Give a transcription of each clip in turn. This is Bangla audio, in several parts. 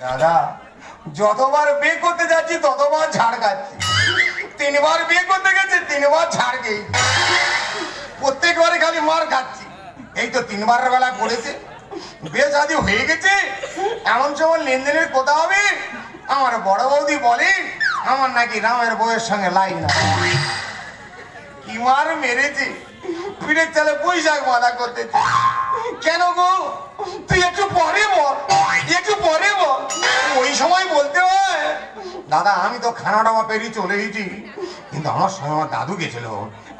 দাদা, যতবার বিয়ে করতে যাচ্ছি, ততবার ঝাড় খাচ্ছি। তিনবার বিয়ে করতে গেছি, তিনবার ঝাড় খেয়ে প্রত্যেকবারে খালি মার খাচ্ছি। এই তো তিনবার বেলা করেছে। বিয়ে শাদি হয়ে গেছে। এমন সময় লেনদেনের কথা হবে। আমার বড় বৌদি বলে, আমার নাকি রামের বউয়ের সঙ্গে লাইন না। কি মার মেরেছে? পিঠের চালে বৈশাখ মাথা করতেছে কেন গো? তুই একটু পরে একটু পরে ওই সময় বলতে হয়, দাদা, আমি তো খানা ডামা পেরিয়ে চলে এসেছি। কিন্তু আমার সঙ্গে আমার দাদু গেছিল।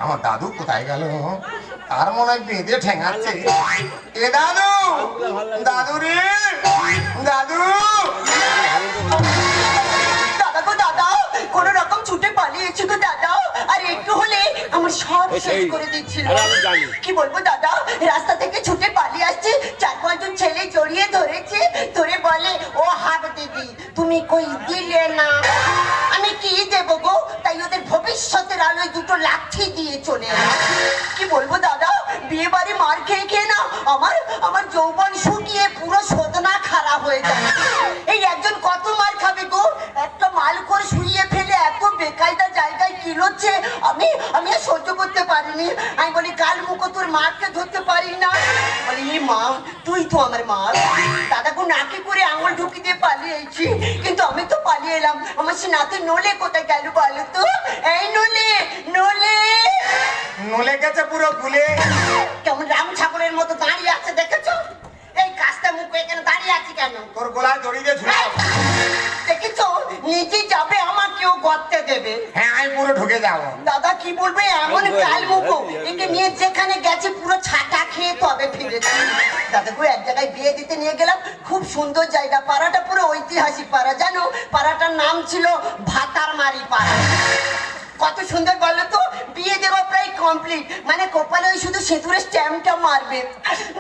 আমার দাদু কোথায় গেল? তার মনে হয় বেঁধে ঠেঙাচ্ছে। এ দাদু! দাদু রে! দাদু! দাদা গো, দাদা, কোন রকম ছুটে পালিয়েছে গো, দাদা। হলে আমার সব শেষ করে দিচ্ছিল। কি বলব দাদা? রাস্তা থেকে ছুটে পালিয়ে আসছে। চার পাঁচজন ছেলে জড়িয়ে ধরেছে। ধরে বলে ও হাত দিদি তুমি কই দিলে না? আমি কি দেবো গো? তাই ওদের ভবিষ্যতের আলোয় দুটো লাঠি দিয়ে চলে কি বলব দাদা? বিয়ে বাড়ি মার খেয়ে খেয়ে না আমার আমার যৌবন শুকিয়ে পুরো শোধনা খারাপ হয়ে যায়। এই একজন কত মার খাবে গো? একটা মাল করে শুইয়ে ফেলে এত বেকায়দা জায়গায় কিলোচ্ছে আমি আমি আর সহ্য করতে পারিনি। আমি বলি কাল মুখো তোর মাকে ধরতে পারি না। বলি "এ মা তুই তো আমার মা। দাদাকে নাকি করে আঙুল ঢুকি দিয়ে পালিয়েছি কিন্তু আমি তো পালিয়ে এলাম। আমার সে নাতে নলে কোথায় গেল বলো তো? এই নলে নলে। নলে গেছে পুরো গুলে কেমন রাম ছাগলের মতো দাঁড়িয়ে আছে দেখেছ? এই কাজটা মুখ এখানে দাঁড়িয়ে আছে কেন? তোর গোলায় দড়ি দিয়ে ঝুলে নিজে যাবে আমাকেও গর্তে দেবে। হ্যাঁ আমি পুরো ঢুকে যাব দাদা কি বলবে? এমন কাল মুখো। একে নিয়ে যেখানে গেছে পুরো ছাটা খেয়ে তবে ফিরেছে? দাদাকে এক জায়গায় বিয়ে দিতে নিয়ে গেলাম। খুব সুন্দর জায়গা। পাড়াটা পুরো ঐতিহাসিক পাড়া। জানো পাড়াটার নাম ছিল ভাতারমারি পাড়া। কত সুন্দর বলো তো? বিয়ে দেওয়া প্রায় কমপ্লিট মানে কপালে ওই শুধু সিঁদুরের স্ট্যাম্পটা মারবে।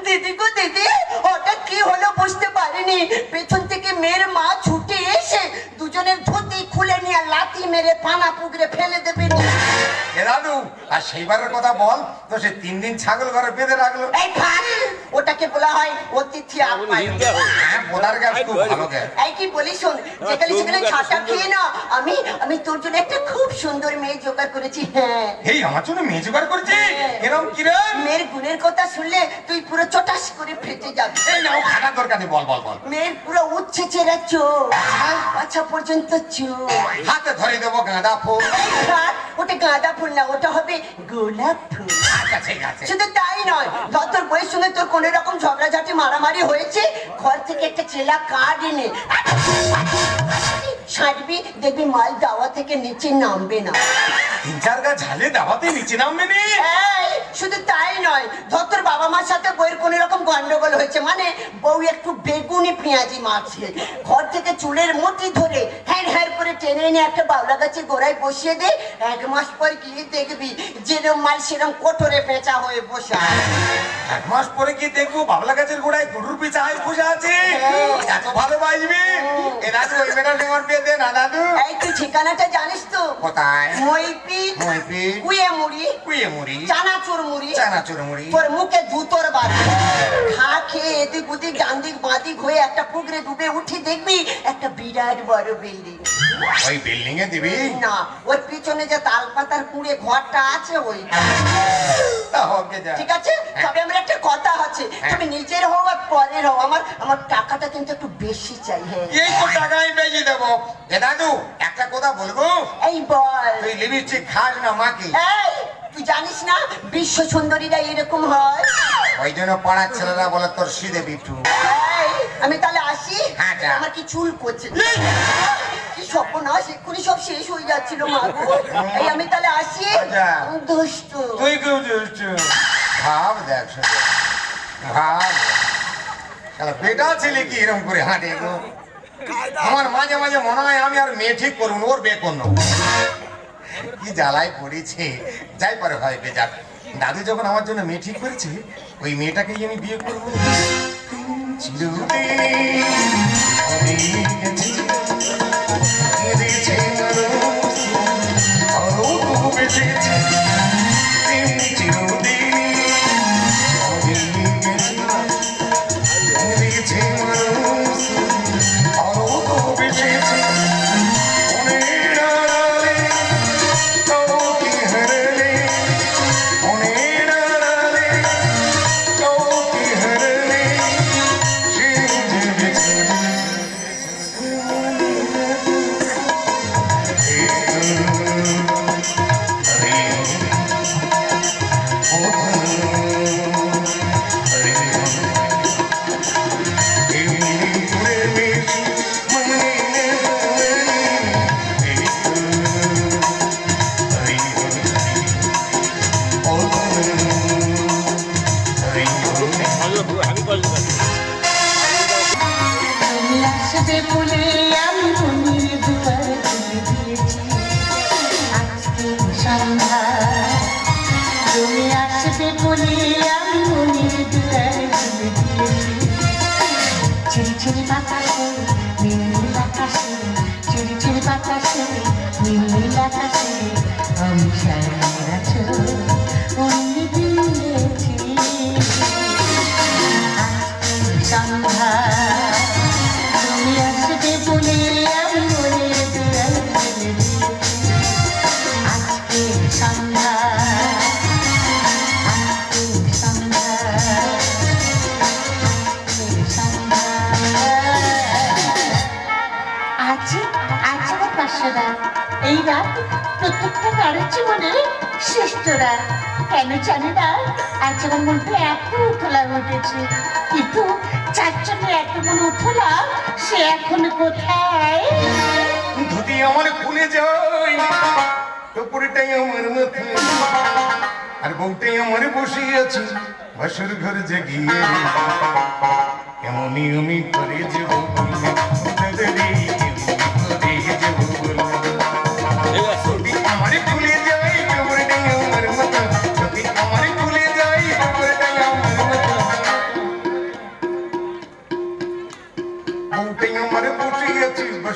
দিদি গো দিদি হঠাৎ কি হলো বুঝতে পারিনি। পেছন থেকে মেয়ের মা ছুটে এসে দুজনের ধুতি খুলে নিয়ে লাথি মেরে পানা পুকুরে ফেলে দেবে আর সেইবারের কথা বল তো সে তিন দিন ছাগল ঘরে বেঁধে রাখল। এই ফাঁক ওটাকে বলা হয় অতিথি আপ্যায়ন। হয়ে। গাছ খুব ভালো গাছ। এই কি বলি শোন যেখানে সেখানে ছাতা খেয়ে না আমি আমি তোর জন্য একটা খুব সুন্দর মেয়ে জোগাড় করেছি হ্যাঁ এই আমার জন্য মেয়ে জোগাড় করছি এরকম কি রে মেয়ের গুণের কথা শুনলে তুই পুরো চটাস করে ফেটে যাবি এই নাও খাটার দরকার নেই বল বল বল মেয়ের পুরো উচ্ছে চেরা চোখ পাছা পর্যন্ত চোখ হাতে ধরে দেবো গাঁদা ফুল ওটা গাঁদা ফুল না ওটা হবে গোলাপ ফুল আচ্ছা ঠিক আছে শুধু তাই নয় তোর বইয়ের সঙ্গে তোর কোনো রকম ঝগড়াঝাটি মারামারি হয়েছে ঘর থেকে একটা চেলা কার্ড এনে সাঁটবি দেখবি মাল দাওয়া থেকে নিচে নামবে না তিন চার গাছ ঝালে দাবাতে নিচে নামবে নি। শুধু তাই নয় ধর বাবা মার সাথে বইয়ের কোনো রকম গন্ডগোল হয়েছে মানে বউ একটু বেগুনি পেঁয়াজি মারছে। ঘর থেকে চুলের মুঠি ধরে হ্যাঁ হ্যাঁ করে টেনে এনে একটা বাউলা গাছের গোড়ায় বসিয়ে দে এক মাস পর গিয়ে দেখবি যেরম মাল সেরম কোটরে পেঁচা হয়ে বসে এক মাস পরে কি দেখব বাবলা গাছের গোড়ায় গুডুর পিছায় বসে আছে। এত ভালো বাজবি এ দাদু ওই মেয়েটা নেওয়ার পেয়ে দে না দাদু। এই তুই ঠিকানাটা জানিস তো? কোথায়? মইপি মইপিট। কুয়ে মুড়ি কুয়ে মুড়ি চানাচুর মুড়ি চানাচুর মুড়ি তোর মুখে জুতোর বাড়ি খা খেয়ে এদিক ওদিক ডান দিক বাঁদিক হয়ে একটা পুকুরে ডুবে উঠি দেখবি একটা বিরাট বড় বিল্ডিং। ওই বিল্ডিং এ দিবি? না ওর পিছনে যে তাল কুড়ে ঘরটা আছে ওই তা হবে যা। ঠিক আছে? তবে আমার একটা কথা আছে। তুমি নিজের হও আর পরের হও। আমার আমার টাকাটা কিন্তু একটু বেশি চাই হ্যাঁ। এই তো টাকা আমি বেশি দেবো। এ দাদু একটা কথা বলব? এই বল। তুই লিপস্টিক খাস না মাকি এই তুই জানিস না বিশ্ব সুন্দরীরা এরকম হয়? ওই জন্য পাড়ার ছেলেরা বলে তোর সিদে বিটু। এই, আমি তাহলে আসি? হ্যাঁ, যা। আমার কি চুল করছে? কি সর্বনাশ এক্ষুনি সব শেষ হয়ে যাচ্ছিল মা গো। এই আমি তাহলে আসি? আচ্ছা। দুষ্ট। তুই কেউ দুষ্টু? ভাব দেখ শুধু। ভাব শালা বেটা ছেলে কি এরকম করে হাঁটে গো? আমার মাঝে মাঝে মনে হয় আমি আর মেয়ে ঠিক করুন ওর বে করুন কি জ্বালায় পড়েছে যাই পারে হয় বেজাক দাদু যখন আমার জন্য মেয়ে ঠিক করেছে ওই মেয়েটাকেই আমি বিয়ে করব চিড়ি বাতাসে নীল আকাশে চিড়ি চুরি বাতাসে নীল আকাশে আমি সারা কারোর জীবনে শ্রেষ্ঠ রাত কেন জানি না আজ আমার মধ্যে এত উঠলা ঘটেছে। কিন্তু যার জন্য এত মন উঠলা সে এখন কোথায়? ধুতি আমার খুলে যায় টুপুরিটাই আমার মাথায় আর বউটাই আমার বসে আছে বাসর ঘর জাগিয়ে। এমনই আমি করে যাব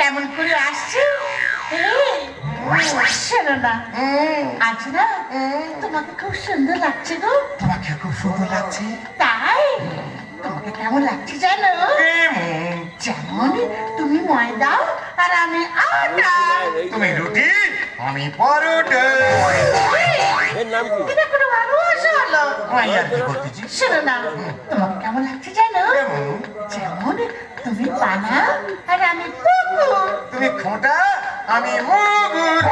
কেমন করে আসছে? এই, শোনো না। আজ না তোমাকে খুব সুন্দর লাগছে গো। তোমাকে খুব সুন্দর লাগছে। তাই? তোমাকে কেমন লাগছে জানো? যেমন তুমি ময়দা আর আমি আটা। তুমি রুটি আমি পরোটা। এর নাম কি? এটা কোনো ভালোবাসা হলো? আমি আর কি করতেছি শোনো না তোমাকে কেমন লাগছে জানো? যেমন তুমি পানা আর আমি তুমি খোঁটা আমি মগুর।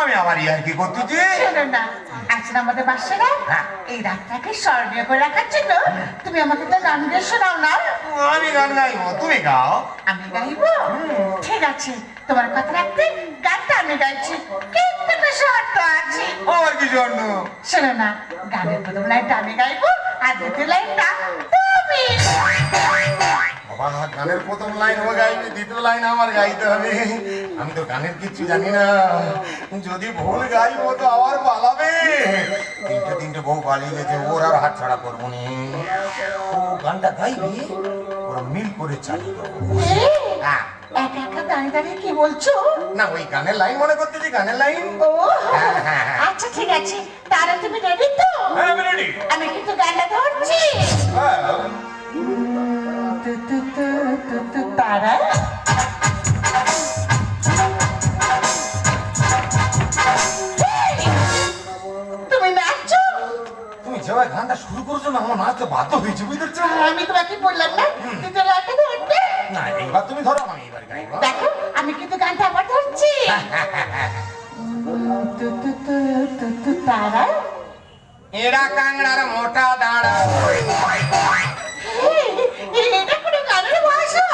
আমি আবার ইয়ার কি করতেছি শোনো না আজকে আমাদের বাসারা হ্যাঁ। এই রাতটাকে স্মরণীয় করে রাখার জন্য তুমি আমাকে তো গান দিয়ে শোনাও না। আমি গান গাইবো তুমি গাও। আমি গাইবো? ঠিক আছে তোমার কথা রাখতে গানটা আমি গাইছি। কিন্তু শর্ত আছে। আমার কি শোনো না গানের প্রথম লাইনটা আমি গাইবো। গানের প্রথম লাইন ও গাইবে দ্বিতীয় লাইন আমার গাইতে হবে। আমি তো গানের কিচ্ছু জানি না। যদি ভুল গাইবো তো আবার পালাবে। তিনটে তিনটে বউ পালিয়ে গেছে, ওর আর হাত ছাড়া করব নি। ও গানটা গাইবি, ওরা মিল করে চালিয়ে দেবো। হ্যাঁ একা একা দাঁড়িয়ে দাঁড়িয়ে কি বলছো না ওই গানের লাইন মনে করতেছি গানের লাইন ও হ্যাঁ, হ্যাঁ। আচ্ছা ঠিক আছে। তাহলে তুমি রেডি তো? হ্যাঁ আমি কিন্তু গানটা ধরছি। হ্যাঁ। তারা? তুমি গানটা শুরু করছ না আমার নাচতে বাধ্য হয়েছে বুঝতে আমি তোমাকে বললাম না না এইবার তুমি ধরো আমি এবার গাইবো দেখো আমি কিন্তু গানটা আবার ধরছি। তু তু তু তু তু তারা এরা কাংড়ার মোটা দাঁড়া। এটা কোনো গানের ভাষা?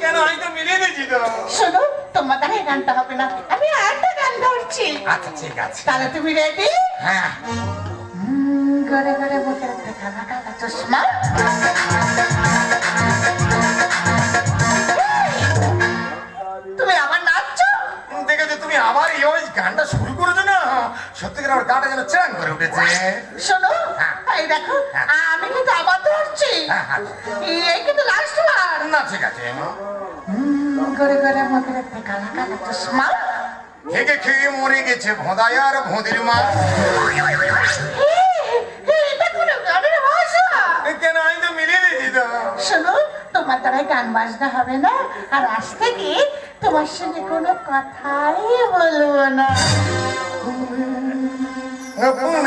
কেন আমি তো মিলিয়ে দিয়েছি তো। শোনো তোমার দ্বারা গানটা হবে না। আমি আরেকটা গান ধরছি। আচ্ছা ঠিক আছে। তাহলে তুমি রেডি হ্যাঁ। গড়ে গড়ে বসে একটা কালা কালা চশমা। যেন চ্যাং করে উঠেছে। শোনো হ্যাঁ। এই দেখো হ্যাঁ। আমি কিন্তু আবার ধরছি। হ্যাঁ। এই কিন্তু লাস্ট বার। না ঠিক আছে গড়ে গড়ে মধ্যে একটা কালা কালা চশমা। খেয়ে খেয়ে মরে গেছে ভোদায় আর ভোঁদের মা। কোনো আমি তো মিলিয়ে দিয়েছি তো। শোনো তোমার দ্বারা গান বাজনা হবে না। আর আজ থেকে তোমার সঙ্গে কোনো কথাই বলব না। Help on.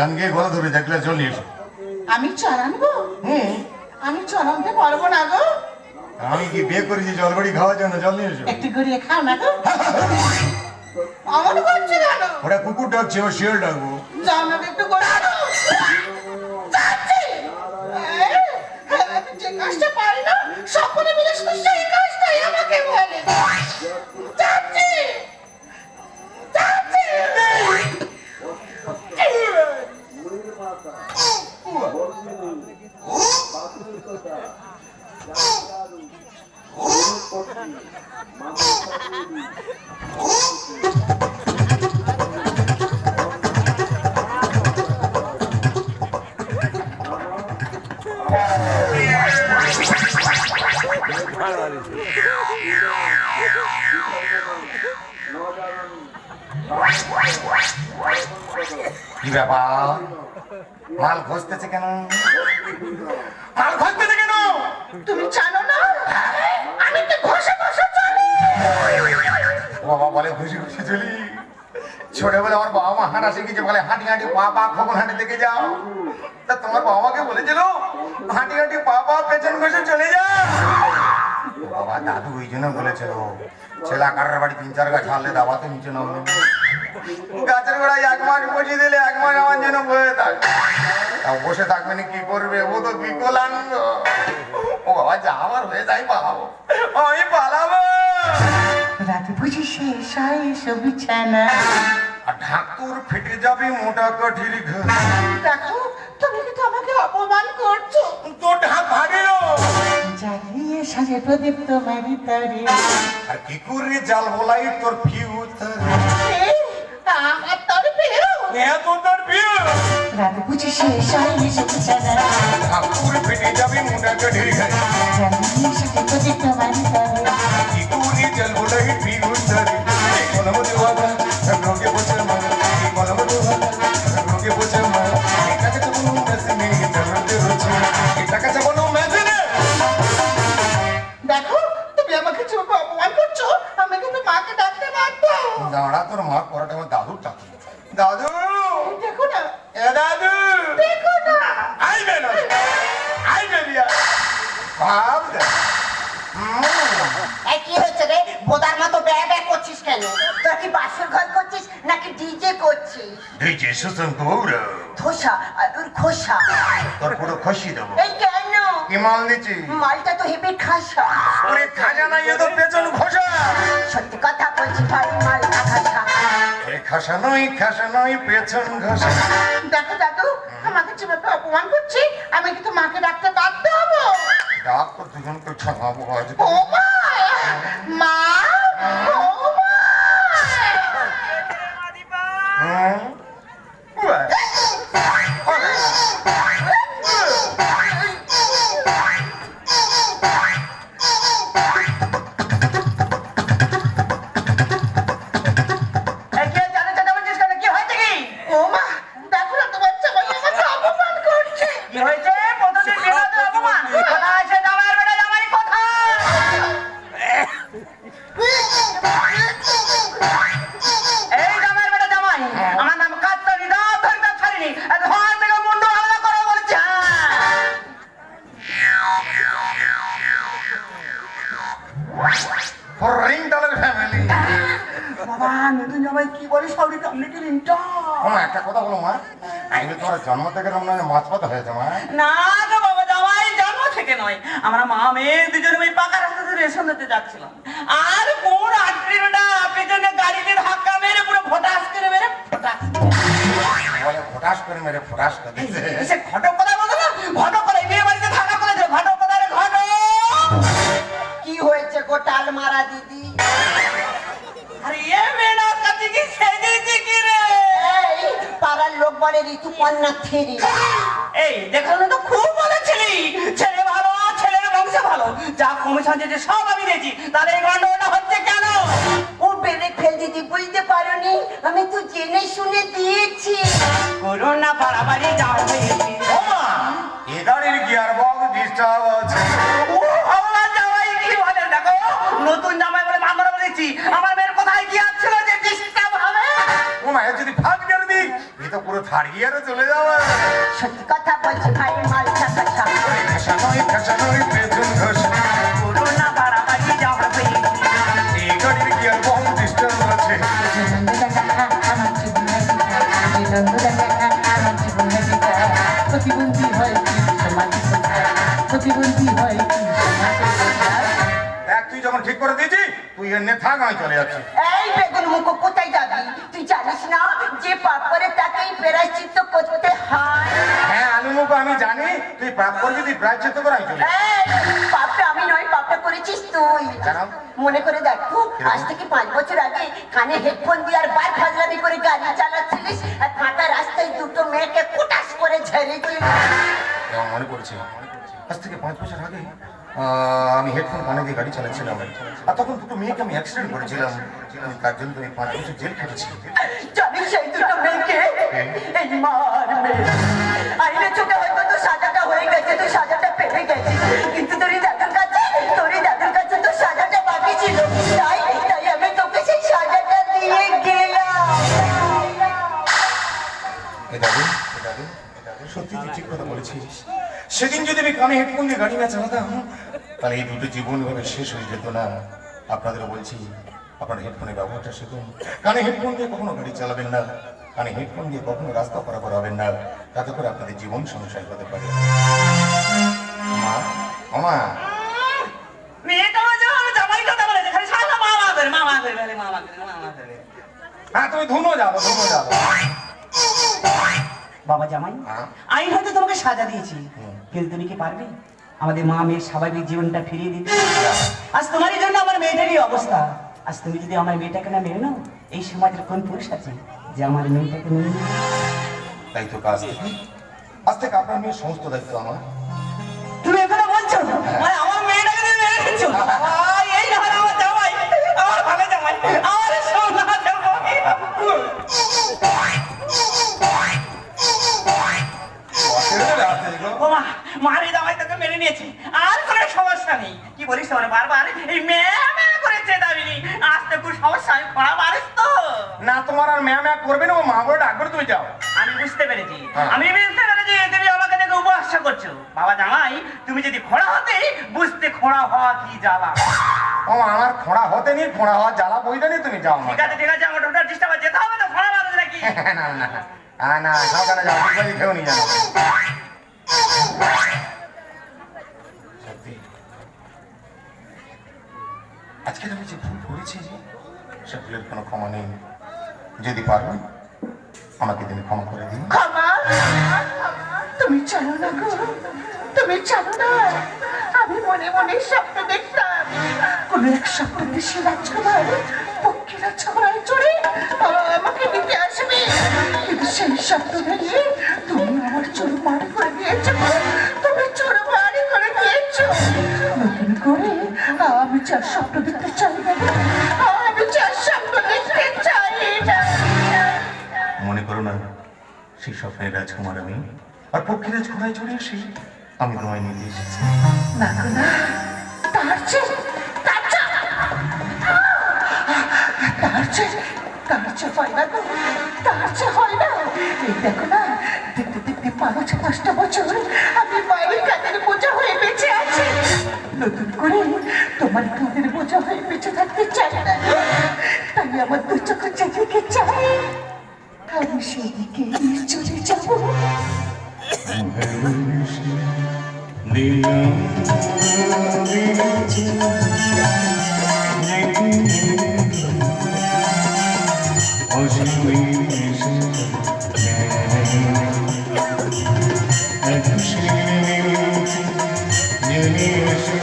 গান গিয়ে গলা ধরে দেখলে চলে এসো আমি চড়ানবো হুম। আমি চড়ানতে পারব না গো। আমি কি বিয়ে করেছি জলবাড়ি খাওয়ার জন্য জল নিয়ে এসো একটু গড়িয়ে খাও না গো। অমন করছে কেন? ওরা কুকুর ডাকছে ও শিয়াল ডাকবো। জানো একটু গড়ানো যাচ্ছি। আমি যে কাজটা পারি না সকলে মিলে সেই কাজটাই আমাকে বলে। কি ব্যাপার? মাল ঘষতেছে কেন? মাল ঘষতেছে কেন? তুমি জানো না? আমি তো ঘষে ঘষে চলি। বাবা বলে খুশি খুশি চলি। ছোটবেলা আমার বাবা মা হাঁটা শিখেছে বলে হাঁটি হাঁটি পা পা খবর হাঁটি দেখে যাও। তা তোমার বাবা মাকে বলেছিল হাঁটি হাঁটি পা পা পেছন ঘষে চলে যা। বাবা দাদু ওই জন্য বলেছিল ছেলা কাটার বাড়ি তিন চার গাছ হারলে দাবাতে নিচে নামবে গাছের গোড়ায় এক মাস বসিয়ে দিলে এক মাস আমার জন্য বসে থাকবে তা বসে থাকবে না কি করবে? ও তো বিকলাঙ্গ। ও বাবা যা আমার হয়ে যাই পালাবো। আমি পালাবো। রাতে বুঝি শেষ হয় এসব বিছানা। ঢাকুর ফেটে যাবে মোটা কাঠির ঘর দেখো তুমি কিন্তু আমাকে অপমান করছ। তোর ঢাক ভাগেও জ্বালিয়ে সাজে প্রদীপ তোমারই তরে। আর কি করে জাল বলাই তোর ফিউ রাতে বুঝি শেষ হয় এসব বিছানা ঢাকুর ফেটে যাবে মোটা কাঠির ঘর তোমারই তরে কি করে জাল বলাই ধোসা খোসা। তোর পুরো খসি দেবো। এই কেন? কি মাল নিচ্ছি মালটা তো হেবে খাসা। ওরে খাজা নাই এ তো পেছন খসা। সত্যি কথা বলছি ভাই মাল খাসা। ওরে খাসা নয় খাসা নয় পেছন ঘষা। দেখো দাদু আমাকে যেভাবে অপমান করছি আমি কিন্তু মাকে ডাকতে বাধ্য হব। ডাক তো দুজনকে ছাড়াবো আজ ও মা! মা! দুজনে ওই পাকা রাস্তা ধরে রেশন যাচ্ছিলাম। আর কোন আট্রিটা পেছনে গাড়িতে ধাক্কা মেরে পুরো ফটাস করে মেরে ফটাস বলে ফটাস করে মেরে ফটাস করে। সে ঘটক কথা বলতো না? ঘটক করে বিয়ে বাড়িতে থাকা করেছে ঘটক কথা রে ঘটক। কি হয়েছে গোটাল মারা দিদি? আরে এ মেয়েরা কাছে কি? সেজেছে কি রে? পাড়ার লোক বলে ঋতুপর্ণা থেরি। এই দেখানো তো খুব যা কমিশন দিয়েছে সব আমি দিয়েছি। তাহলে এই গন্ডগোলটা হচ্ছে কেন? ও বেড়ে ফেল দিদি বুঝতে পারোনি। আমি তো জেনে শুনে দিয়েছি। করো না বাড়াবাড়ি যাও হয়েছি। এদারের গিয়ার বক্স ডিস্টার্ব আছে আমার নতুন জামাই বলে মামলা বলেছি আমার মেয়ের কোথায় গিয়ার ছিল যে ডিস্টার্ব হবে? ও মায়ের যদি ফাঁক করে দিই এ তো পুরো থার্ড গিয়ারে চলে যাবে। সত্যি কথা বলছি ভাই মা তুই এনে থাক আমি চলে যাচ্ছি। এই বেগুন মুখো কোথায় যাবি? তুই জানিস না যে পাপ করে তাকেই প্রায়শ্চিত্ত করতে হয়? হ্যাঁ আলুমুখ আমি জানি তুই প্রাপ করবি তুই প্রায়শ্চিত্ত করে আমি চলে পাপটা আমি নয় পাপটা করেছিস তুই। মনে করে দেখো আজ থেকে পাঁচ বছর আগে কানে হেডফোন দিয়ে আর বাইক ফাজলামি করে গাড়ি চালাচ্ছিলিস আর ফাঁকা রাস্তায় দুটো মেয়েকে কোটাস করে ঝেড়েছিলিস এবং মনে পড়ছে? আজ থেকে পাঁচ বছর আগে আমি হেডফোন কানে দিয়ে গাড়ি চালাচ্ছিলাম। আর তখন দুটো মেয়েকে আমি অ্যাক্সিডেন্ট করেছিলাম। তার জন্য এই পাঁচ বছর জেল খেটেছি। জানিস সেই দুটো মেয়েকে? এই মারবে। আইনে চোখে হয়তো তো সাজাটা হয়ে গেছে তো সাজাটা পেয়ে গেছে। কিন্তু তোর এই দাদুর কাছে তোর এই দাদুর কাছে তো সাজাটা বাকি ছিল। তাই তাই আমি তোকে সেই সাজাটা দিয়ে গেলাম। এ দাদু এ দাদু এ দাদু, সত্যি তুই ঠিক কথা বলেছিস। সেদিন যদি আমি কানে হেডফোন দিয়ে গাড়ি না চালাতাম তাহলে এই দুটো জীবন ভাবে শেষ হয়ে যেত না। আপনাদেরও বলছি আপনার হেডফোনের ব্যবহারটা শিখুন। কানে হেডফোন দিয়ে কখনো গাড়ি চালাবেন না। কানে হেডফোন দিয়ে কখনো রাস্তা পারাপার হবেন না। তাতে করে আপনাদের জীবন সমস্যায় হতে পারে। মা মামা হ্যাঁ তুমি ধুনো যাব ধুনো যাব। বাবা জামাই হ্যাঁ। আমি হয়তো তোমাকে সাজা দিয়েছি। কিন্তু তুমি কি পারবে? আমাদের মা মেয়ের স্বাভাবিক জীবনটা ফিরিয়ে দিতে আজ তোমারই জন্য আমার মেয়েটারই অবস্থা। আজ তুমি যদি আমার মেয়েটাকে না মেনে নাও এই সমাজের কোন পুরুষ আছে যে আমার মেয়েটাকে মেনে নেবে? তাই তো কাজ। আজ থেকে আপনার মেয়ের সমস্ত দায়িত্ব আমার। তুমি এখনও বলছো? মানে আমার মেয়েটাকে তুমি মেরে দিচ্ছ এই না আমার জামাই আমার ভালো জামাই আমার সোনা জামাই। মারি নিয়েছে আর কোনো সমস্যা নেই কি বলিস তোর বারবার এই মেয়ে মেয়ে করেছে দাবিনি আজ তো খুব সমস্যা আমি খরা মারিস তো না তোমার আর ম্যাম ম্যাম করবে না ও মা বলে ডাকবে তুমি যাও আমি বুঝতে পেরেছি হ্যাঁ। আমি বুঝতে পেরেছি তুমি আমাকে দেখে উপহাস করছ বাবা জামাই তুমি যদি খোঁড়া হতে বুঝতে খোঁড়া হওয়া কি জ্বালা ও আমার খোঁড়া হতে নি খোঁড়া হওয়া জ্বালা বইতে নি তুমি যাও ঠিক আছে ঠিক আছে আমার টোটাল ডিস্টার্ব যেতে হবে তো খোঁড়া মারবে নাকি না না না না সাবধানে যাও ঠিক আছে খেয়েও নি জানো আজকে আমি যে ভুল করেছি সে ভুলের কোনো ক্ষমা নেই। যদি পারো, আমাকে তুমি ক্ষমা করে দিন তুমি জানো না গো। তুমি জানো না। আমি মনে মনে স্বপ্ন দেখতাম। কোন এক স্বপ্ন দেশে রাজকুমার চড়ে আমাকে নিতে আসবে। কিন্তু সেই স্বপ্ন ভেঙে তুমি আমার চোর মারি করে দিয়েছ। তুমি চোর মারি করে দিয়েছ। নতুন করে আমি চার স্বপ্ন দেখতে চাই না। আমি চার স্বপ্ন দেখতে চাই না। মনে করো না সেই স্বপ্নের রাজকুমার আমি আর পক্ষী রাজকুমারে চলে এসে আমি তোমায় নিয়ে এসেছি না না তার চেয়ে তার চেয়ে তার চেয়ে তার চেয়ে হয় না গো তার চেয়ে হয় না। এই দেখো না দেখতে দেখতে পাঁচ পাঁচটা বছর আমি মায়ের কাঁধের বোঝা হয়ে বেঁচে আছি। নতুন করে তোমার কাঁধের বোঝা হয়ে বেঁচে থাকতে চাই না। তাই আমার দু চোখে যেদিকে চাই। আমি সেদিকে চলে যাব।